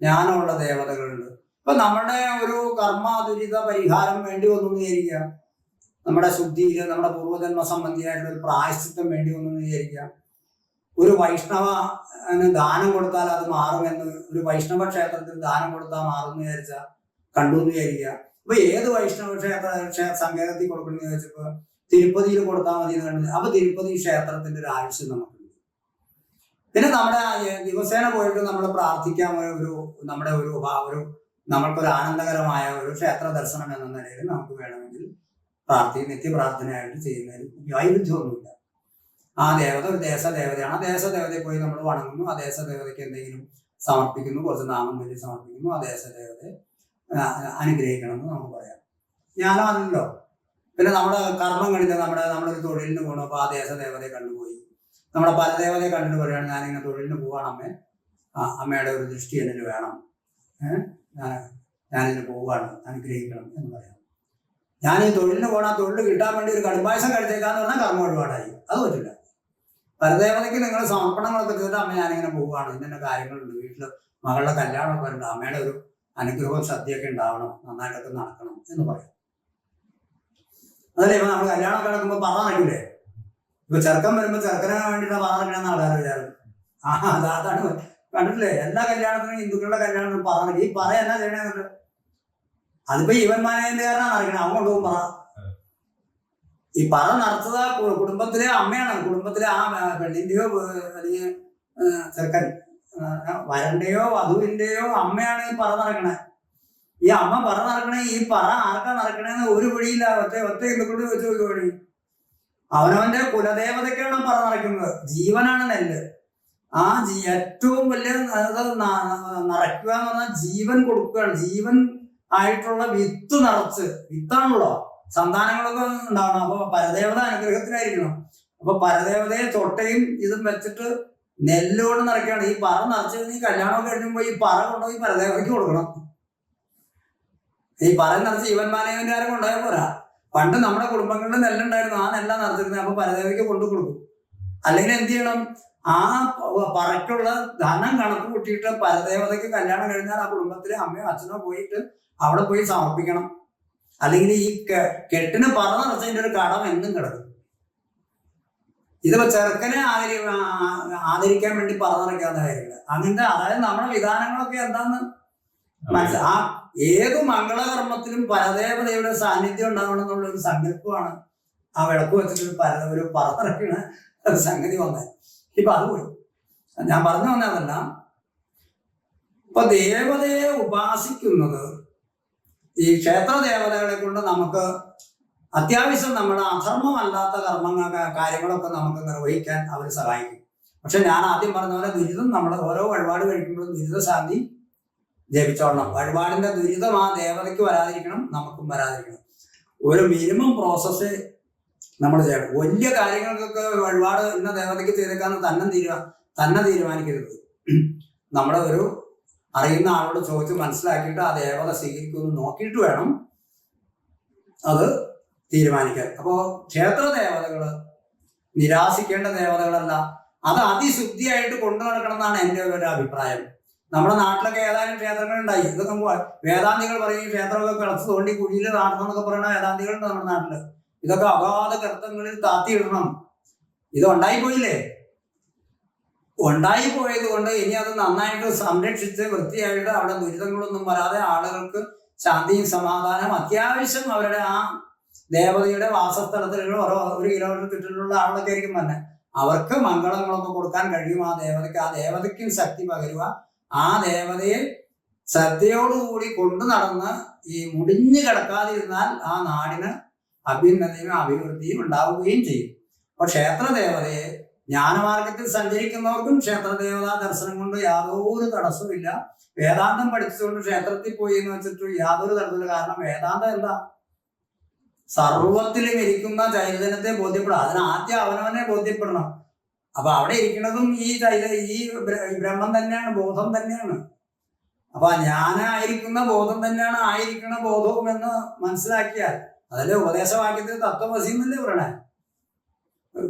ജ്ഞാനമുള്ള ദേവതകളുണ്ട്. ഇപ്പൊ നമ്മുടെ ഒരു കർമ്മദുരിത പരിഹാരം വേണ്ടി വന്നു വിചാരിക്കുക നമ്മുടെ ശുദ്ധിയിൽ നമ്മുടെ പൂർവജന്മ സംബന്ധിയായിട്ടുള്ള ഒരു പ്രായശ്ചിത്തം വേണ്ടി വന്നു വിചാരിക്കുക ഒരു വൈഷ്ണവ ദാനം കൊടുത്താൽ അത് മാറുമെന്ന് ഒരു വൈഷ്ണവ ക്ഷേത്രത്തിൽ ദാനം കൊടുത്താൽ മാറുമെന്ന് വിചാരിച്ച കണ്ടു എന്ന് വിചാരിക്കുക അപ്പൊ ഏത് വൈഷ്ണവ ക്ഷേത്ര ക്ഷേ- സങ്കേതത്തിൽ കൊടുക്കണം എന്ന് ചോദിച്ചപ്പോ തിരുപ്പതിയിൽ കൊടുത്താൽ മതി എന്ന് കണ്ടു അപ്പൊ തിരുപ്പതി ക്ഷേത്രത്തിന്റെ ഒരു ആവശ്യം നമുക്കുണ്ട്. പിന്നെ നമ്മുടെ ദിവസേന പോയിട്ട് നമ്മൾ പ്രാർത്ഥിക്കാൻ ഒരു നമ്മുടെ ഒരു ഒരു നമ്മൾക്കൊരു ആനന്ദകരമായ ഒരു ക്ഷേത്ര ദർശനം എന്ന നിലയിൽ നമുക്ക് വേണമെങ്കിൽ പ്രാർത്ഥി നിത്യപ്രാർത്ഥനയായിട്ട് ചെയ്യുന്നതിൽ വൈരുദ്ധ്യമൊന്നുമില്ല ആ ദേവത ഒരു ദേശദേവതയാണ്. ആ ദേശദേവതയെ പോയി നമ്മൾ വണങ്ങുന്നു. ആ ദേശദേവതയ്ക്ക് എന്തെങ്കിലും സമർപ്പിക്കുന്നു കുറച്ച് നാമം വേണ്ടി സമർപ്പിക്കുന്നു ആ ദേശദേവതയെ അനുഗ്രഹിക്കണം എന്ന് നമുക്ക് പറയാം. ഞാനാണല്ലോ. പിന്നെ നമ്മുടെ കർമ്മങ്ങളിൽ നമ്മുടെ നമ്മളൊരു തൊഴിലിന് പോകണം അപ്പോൾ ആ ദേശദേവതയെ കണ്ടുപോയി. നമ്മുടെ പരദേവതയെ കണ്ടിട്ട് പറയുകയാണ് ഞാനിങ്ങനെ തൊഴിലിന് പോവാണ് അമ്മേ. അമ്മയുടെ ഒരു ദൃഷ്ടി എന്നിൽ വേണം. ഏഹ് ഞാനിതിന് പോവുകയാണ്. അനുഗ്രഹിക്കണം എന്ന് പറയാം. ഞാൻ ഈ തൊഴിലിന് പോകണം തൊഴിൽ കിട്ടാൻ വേണ്ടി ഒരു കടുംപായസം കഴിച്ചേക്കാന്ന് പറഞ്ഞാൽ കർമ്മ ഒരുപാടായി. അത് പറ്റില്ല. പരദേവതയ്ക്ക് നിങ്ങൾ സമർപ്പണങ്ങളൊക്കെ ചെയ്തിട്ട് അമ്മ ഞാനിങ്ങനെ പോവുകയാണ്. ഇന്നെ കാര്യങ്ങളുണ്ട്. വീട്ടിൽ മകളുടെ കല്യാണമൊക്കെ ഉണ്ട്. അമ്മയുടെ ഒരു അനുഗ്രഹവും സദ്യയൊക്കെ ഉണ്ടാവണം. നന്നായിട്ടൊക്കെ നടക്കണം എന്ന് പറയാം. അതല്ലേ ഇപ്പൊ നമ്മൾ കല്യാണമൊക്കെ നടക്കുമ്പോൾ പറ നടക്കില്ലേ ഇപ്പൊ ചെറുക്കൻ വരുമ്പോൾ ചെറുക്കനെ വേണ്ടിയിട്ട് പറ നടക്കണമെന്ന് ആൾക്കാർ വിചാരം. ആ അതാണ് കണ്ടിട്ടില്ലേ? എല്ലാ കല്യാണത്തിനും ഹിന്ദുക്കളുടെ കല്യാണത്തിനും പറഞ്ഞു ഈ പറ എന്നാ ചെയ്യണേന്നിട്ട് അതിപ്പോ ഇവൻ മാനേജുകാരനാണ് അറിയണത് അവൻ കൊണ്ടുപോകും പറ. ഈ പറ നടത്തുക കുടുംബത്തിലെ അമ്മയാണ്. കുടുംബത്തിലെ ആ പെണ്ണിന്റെയോ അല്ലെങ്കിൽ ചെറുക്കൻ വരന്റെയോ വധുവിന്റെയോ അമ്മയാണ് ഈ പറ നടക്കണേ. ഈ അമ്മ പറ നടക്കണേ ഈ പറ ആർക്കാ നടക്കണേന്ന് ഒരു വഴിയില്ല ഒറ്റ ഒറ്റ ഹിന്ദുക്കളോട് വെച്ച് നോക്കി അവനവന്റെ കുലദേവതയ്ക്കാണ് പറ നടക്കുന്നത്. ജീവനാണ് നെല്ല്. ആ ഏറ്റവും വലിയ നിറയ്ക്കുക എന്ന് പറഞ്ഞാൽ ജീവൻ കൊടുക്കുകയാണ്. ജീവൻ ആയിട്ടുള്ള വിത്ത് നിറച്ച്. വിത്താണല്ലോ. സന്താനങ്ങളൊക്കെ ഉണ്ടാവണം. അപ്പൊ പരദേവത അനുഗ്രഹത്തിലായിരിക്കണം അപ്പൊ പരദേവതയെ തൊട്ടയും ഇതും വെച്ചിട്ട് നെല്ലുകൊണ്ട് നിറയ്ക്കുകയാണ്. ഈ പറ നിറച്ച് ഈ കല്യാണം കഴിയുമ്പോൾ ഈ പറ കൊണ്ടുപോയി പരദേവതയ്ക്ക് കൊടുക്കണം. ഈ പറ നിറച്ച് ജീവൻ ആരും കൊണ്ടുപോയാൽ പോരാ. പണ്ട് നമ്മുടെ കുടുംബങ്ങളുടെ നെല്ലുണ്ടായിരുന്നു. ആ നെല്ലാണ് നിറച്ചിരുന്നത്. അപ്പൊ പരദേവയ്ക്ക് കൊണ്ടു കൊടുക്കും. അല്ലെങ്കിൽ എന്ത് ചെയ്യണം? ആ പറക്കുള്ള ധനം കണക്ക് കൂട്ടിയിട്ട് പരദേവതയ്ക്ക് കല്യാണം കഴിഞ്ഞാൽ ആ കുടുംബത്തിലെ അമ്മയോ അച്ഛനോ പോയിട്ട് അവിടെ പോയി സമർപ്പിക്കണം. അല്ലെങ്കിൽ ഈ കെട്ടിന് പറ നിറച്ചതിന്റെ ഒരു കടം എന്നും കിടക്കും. ഇതിപ്പോ ചെറുക്കനെ ആദരി ആദരിക്കാൻ വേണ്ടി പറ കാര്യങ്ങൾ അങ്ങനത്തെ അതായത് നമ്മുടെ വിധാനങ്ങളൊക്കെ എന്താന്ന് ആ ഏത് മംഗളകർമ്മത്തിലും പരദേവതയുടെ സാന്നിധ്യം ഉണ്ടാവണം എന്നുള്ള ഒരു സങ്കല്പമാണ് ആ വിളക്ക് വെച്ചിട്ട് പല ഒരു പറഞ്ഞിറക്കണ സംഗതി വന്നത്. ഇപ്പൊ അത് പോയി. ഞാൻ പറഞ്ഞു വന്നതല്ല. ഇപ്പൊ ദേവതയെ ഉപാസിക്കുന്നത് ഈ ക്ഷേത്ര ദേവതകളെ കൊണ്ട് നമുക്ക് അത്യാവശ്യം നമ്മുടെ അധർമ്മമല്ലാത്ത കർമ്മങ്ങൾ കാര്യങ്ങളൊക്കെ നമുക്ക് നിർവഹിക്കാൻ അവർ സഹായിക്കും. പക്ഷെ ഞാൻ ആദ്യം പറഞ്ഞ പോലെ ദുരിതം നമ്മൾ ഓരോ വഴിപാട് കഴിക്കുമ്പോഴും ദുരിതശാന്തി ജപിച്ചോളണം. വഴിപാടിന്റെ ദുരിതം ആ ദേവതയ്ക്ക് വരാതിരിക്കണം നമുക്കും വരാതിരിക്കണം. ഒരു മിനിമം പ്രോസസ്സ് നമ്മൾ ചെയ്യണം. വലിയ കാര്യങ്ങൾക്കൊക്കെ വഴിപാട് ഇന്ന ദേവതയ്ക്ക് ചെയ്തേക്കാന്ന് തന്നെ തീരുമാ തന്നെ തീരുമാനിക്കരുത്. നമ്മുടെ ഒരു അറിയുന്ന ആളോട് ചോദിച്ച് മനസ്സിലാക്കിയിട്ട് ആ ദേവത സ്വീകരിക്കുമെന്ന് നോക്കിയിട്ട് വേണം അത് തീരുമാനിക്കാൻ. അപ്പോൾ ക്ഷേത്ര ദേവതകൾ നിരാശിക്കേണ്ട ദേവതകളല്ല അത് അതിശുദ്ധിയായിട്ട് കൊണ്ടു നടക്കണം എന്നാണ് എന്റെ ഒരു അഭിപ്രായം നമ്മുടെ നാട്ടിലൊക്കെ ഏതായാലും ക്ഷേത്രങ്ങൾ ഉണ്ടായി ഇതൊക്കെ വേദാന്തികൾ പറയും ക്ഷേത്രമൊക്കെ കിളച്ച് തോണ്ടി കുഴിയിൽ നടന്നെന്നൊക്കെ പറയുന്ന വേദാന്തികളുണ്ട് നമ്മുടെ നാട്ടിൽ. ഇതൊക്കെ അഗാധ കർത്തങ്ങളിൽ താത്തിയിടണം. ഇത് ഉണ്ടായി പോയില്ലേ? ഉണ്ടായി പോയത് കൊണ്ട് ഇനി അത് നന്നായിട്ട് സംരക്ഷിച്ച് വൃത്തിയായിട്ട് അവിടെ ദുരിതങ്ങളൊന്നും വരാതെ ആളുകൾക്ക് ശാന്തിയും സമാധാനം അത്യാവശ്യം അവരുടെ ആ ദേവതയുടെ വാസസ്ഥലത്തിലുള്ള ഓരോ ഒരു കിലോമീറ്റർ ചുറ്റിലുള്ള ആളൊക്കെ ആയിരിക്കും തന്നെ അവർക്ക് മംഗളങ്ങളൊക്കെ കൊടുക്കാൻ കഴിയും ആ ദേവതയ്ക്ക്. ആ ദേവതയ്ക്കും ശക്തി പകരുക. ആ ദേവതയെ ശ്രദ്ധയോടുകൂടി കൊണ്ടു നടന്ന് ഈ മുടിഞ്ഞു കിടക്കാതിരുന്നാൽ ആ നാടിന് അഭ്യുന്നതിയും അഭിവൃദ്ധിയും ഉണ്ടാവുകയും ചെയ്യും. അപ്പൊ ക്ഷേത്രദേവതയെ ജ്ഞാനമാർഗത്തിൽ സഞ്ചരിക്കുന്നവർക്കും ക്ഷേത്രദേവതാ ദർശനം കൊണ്ട് യാതൊരു തടസ്സമില്ല വേദാന്തം പഠിച്ചുകൊണ്ട് ക്ഷേത്രത്തിൽ പോയി എന്ന് വെച്ചിട്ട് യാതൊരു തടസ്സമില്ല കാരണം വേദാന്തം എന്താ? സർവത്തിലും ഇരിക്കുന്ന ചൈതന്യത്തെ ബോധ്യപ്പെടാം അതിന് ആദ്യം അവനവനെ ബോധ്യപ്പെടണം. അപ്പൊ അവിടെ ഇരിക്കുന്നതും ഈ ചൈത ഈ ബ്രഹ്മം തന്നെയാണ് ബോധം തന്നെയാണ്. അപ്പൊ ഞാനായിരിക്കുന്ന ബോധം തന്നെയാണ് ആയിരിക്കുന്ന ബോധവും എന്ന് മനസ്സിലാക്കിയാൽ അതല്ലേ ഉപദേശവാക്യത്തിൽ തത്വമസി എന്നല്ലേ പറയണേ?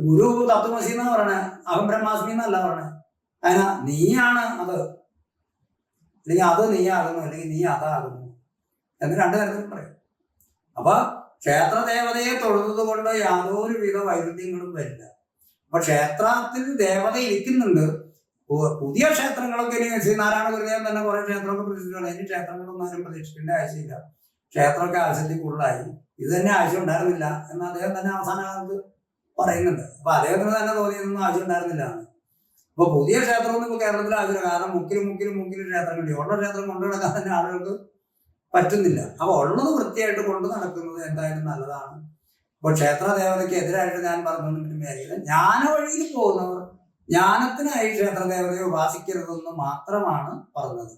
ഗുരു തത്വമസി എന്നാ പറയണേ. അഹം ബ്രഹ്മാസ്മി എന്നല്ല പറയണേ. അതിനാ നീയാണ് അത്. അല്ലെങ്കിൽ അത് നീയാകുന്നു അല്ലെങ്കിൽ നീ അതാകുന്നു എന്ന് രണ്ടു തരത്തിൽ പറയും. അപ്പൊ ക്ഷേത്രദേവതയെ തൊഴുന്നത് കൊണ്ട് യാതൊരു വിധ വൈരുദ്ധ്യങ്ങളും വരില്ല. അപ്പൊ ക്ഷേത്രത്തിൽ ദേവത ഇരിക്കുന്നുണ്ട്. പുതിയ ക്ഷേത്രങ്ങളൊക്കെ ശ്രീനാരായണ ഗുരുദേവൻ തന്നെ കുറെ ക്ഷേത്രമൊക്കെ പ്രതീക്ഷിച്ചിട്ടുണ്ട് ഇനി ക്ഷേത്രങ്ങളൊന്നും ആരും പ്രതീക്ഷിക്കേണ്ട ആവശ്യമില്ല. ക്ഷേത്രമൊക്കെ ആവശ്യത്തിൽ കൂടുതലായി. ഇത് തന്നെ ആവശ്യം ഉണ്ടായിരുന്നില്ല എന്ന് അദ്ദേഹം തന്നെ അവസാന കാലത്ത് പറയുന്നുണ്ട്. അപ്പൊ അദ്ദേഹത്തിന് തന്നെ തോന്നിയതൊന്നും ആവശ്യം ഉണ്ടായിരുന്നില്ല. അപ്പൊ പുതിയ ക്ഷേത്രമൊന്നും ഇപ്പൊ കേരളത്തിൽ ആവശ്യമില്ല. കാരണം മുക്കിലും മുക്കിലും മുക്കിലും ക്ഷേത്രങ്ങളുണ്ട് ഉള്ള ക്ഷേത്രം കൊണ്ടു നടക്കാൻ തന്നെ ആളുകൾക്ക് പറ്റുന്നില്ല. അപ്പൊ ഉള്ളത് വൃത്തിയായിട്ട് കൊണ്ടു നടക്കുന്നത് എന്തായാലും നല്ലതാണ്. അപ്പൊ ക്ഷേത്ര ദേവതയ്ക്ക് എതിരായിട്ട് ഞാൻ കാര്യമില്ല ജ്ഞാന വഴിയിൽ പോകുന്നവർ ജ്ഞാനത്തിനായി ക്ഷേത്ര ദേവതയെ ഉപാസിക്കരുതെന്ന് മാത്രമാണ് പറഞ്ഞത്.